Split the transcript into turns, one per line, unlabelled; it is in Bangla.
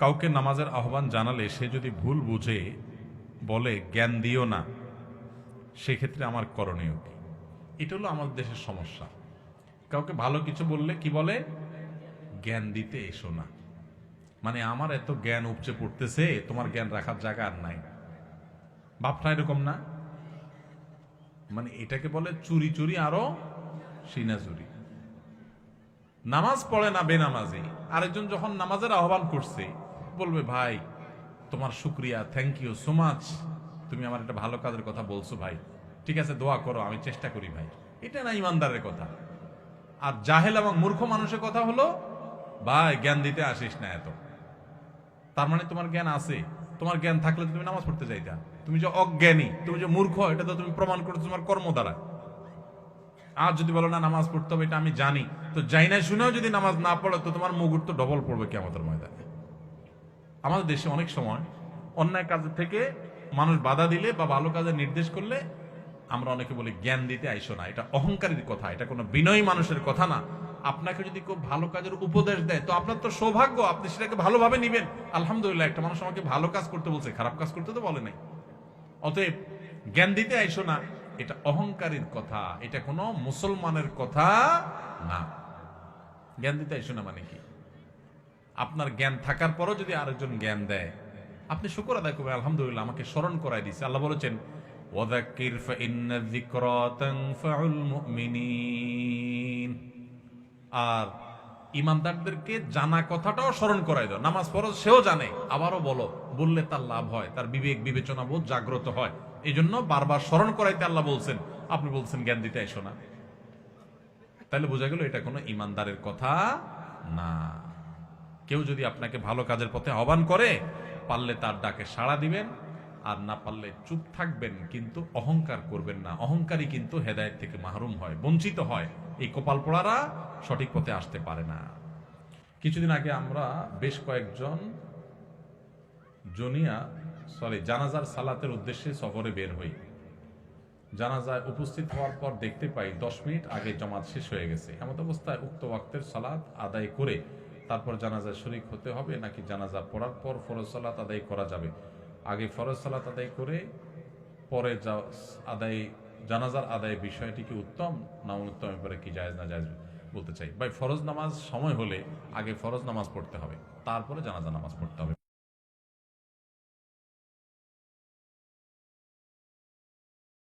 কাউকে নামাজের আহ্বান জানালে সে যদি ভুল বুঝে, বলে, জ্ঞান দিও না, সেক্ষেত্রে আমার করণীয় কি? এটা হলো আমাদের দেশের সমস্যা। কাউকে ভালো কিছু বললে কি বলে? জ্ঞান দিতে এসো না। মানে আমার এত জ্ঞান উপচে পড়তেছে, তোমার জ্ঞান রাখার জায়গা আর নাই। ভাবটা এরকম না। মানে এটাকে বলে চুরি চুরি আরও সিনা চুরি। নামাজ পড়ে না বেনামাজি। আরেকজন যখন নামাজের আহ্বান করছে বলবে, ভাই, তোমার শুক্রিয়া থ্যাংক ইউ সো মাচ তুমি আমার একটা ভালো কাজের কথা বলছো, ভাই। ঠিক আছে, দোয়া করো, আমি চেষ্টা করি, ভাই। এটা না ইমানদারের কথা। আর জাহেল এবং মূর্খ মানুষের কথা হলো, ভাই, জ্ঞান দিতে আসিস না এত। তার মানে তোমার জ্ঞান আছে। তোমার জ্ঞান থাকলে তুমি নামাজ পড়তে চাইতা তুমি যে অজ্ঞানী, তুমি যে মূর্খ, এটা তো তুমি প্রমাণ করছ তোমার কর্ম দ্বারা। আর যদি বলো, না, নামাজ পড়তে হবে, এটা আমি জানি। তো যাই না শুনেও যদি নামাজ না পড়ো, তো তোমার মুগুর তো ডবল পড়বে কেমতের ময়দানে। আমাদের দেশে অনেক সময় অন্যায় কাজ থেকে মানুষ বাধা দিলে বা ভালো কাজে নির্দেশ করলে আমরা অনেকে বলি জ্ঞান দিতে আইসো না। এটা অহংকারীর কথা, এটা কোনো বিনয়ী মানুষের কথা না। আপনাকে যদি কেউ ভালো কাজের উপদেশ দেয়, তো আপনার তো সৌভাগ্য, আপনি সেটাকে ভালোভাবে নিবেন। আলহামদুলিল্লাহ, একটা মানুষ আমাকে ভালো কাজ করতে বলছে, খারাপ কাজ করতে তো বলে নাই। অতএব জ্ঞান দিতে আইসো না, এটা অহংকারীর কথা, এটা কোনো মুসলমানের কথা না। জ্ঞান দিতে আইসো না মানে কি? আপনার জ্ঞান থাকার পরও যদি আরেকজন জ্ঞান দেয়, আপনি শুকর আদায় করবেন, আলহামদুলিল্লাহ, আমাকে স্মরণ করাই দিছে। আল্লাহ বলেছেন মুমিনিন। আর ইমানদারদেরকে জানা কথাটাও স্মরণ করাই দাও। নামাজ ফরজ সেও জানে, আবারও বলো, বললে তার লাভ হয়, তার বিবেক বিবেচনা বোধ জাগ্রত হয়। এই জন্য বারবার স্মরণ করাইতে আল্লাহ বলছেন, আপনি বলছেন জ্ঞান দিতে এসো না। তাহলে বোঝা গেল, এটা কোনো ইমানদারের কথা না। কেউ যদি আপনাকে ভালো কাজের পথে আহ্বান করে, পারলে তার ডাকে সাড়া দিবেন, আর না পারলে চুপ থাকবেন কিন্তু অহংকার করবেন না। অহংকারী কিন্তু হেদায়েত থেকে মাহরুম হয়, বঞ্চিত হয়। এই কপাল পোড়ারা সঠিক পথে আসতে পারে না। কিছুদিন আগে আমরা বেশ কয়েকজন জনিয়া, সরি, জানাজার সালাতের উদ্দেশ্যে সফরে বের হই। জানাজায় উপস্থিত হওয়ার পর দেখতে পাই দশ মিনিট আগে জমাত শেষ হয়ে গেছে। এমত অবস্থায় উক্ত ওয়াক্তের সালাত আদায় করে তারপর জানাজা শরিক হতে হবে নাকি জানাজা পড়ার পর ফরজ সালাত আদায় করা যাবে? আগে ফরজ সালাত আদায় করে, পরে আদায়, জানাজার আদায় বিষয়টি কি উত্তম? না অনুত্তম পরে কি জায়েজ, না জায়জ বলতে চাই। ভাই, ফরজ নামাজ সময় হলে আগে ফরজ নামাজ পড়তে হবে, তারপরে জানাজা নামাজ পড়তে হবে।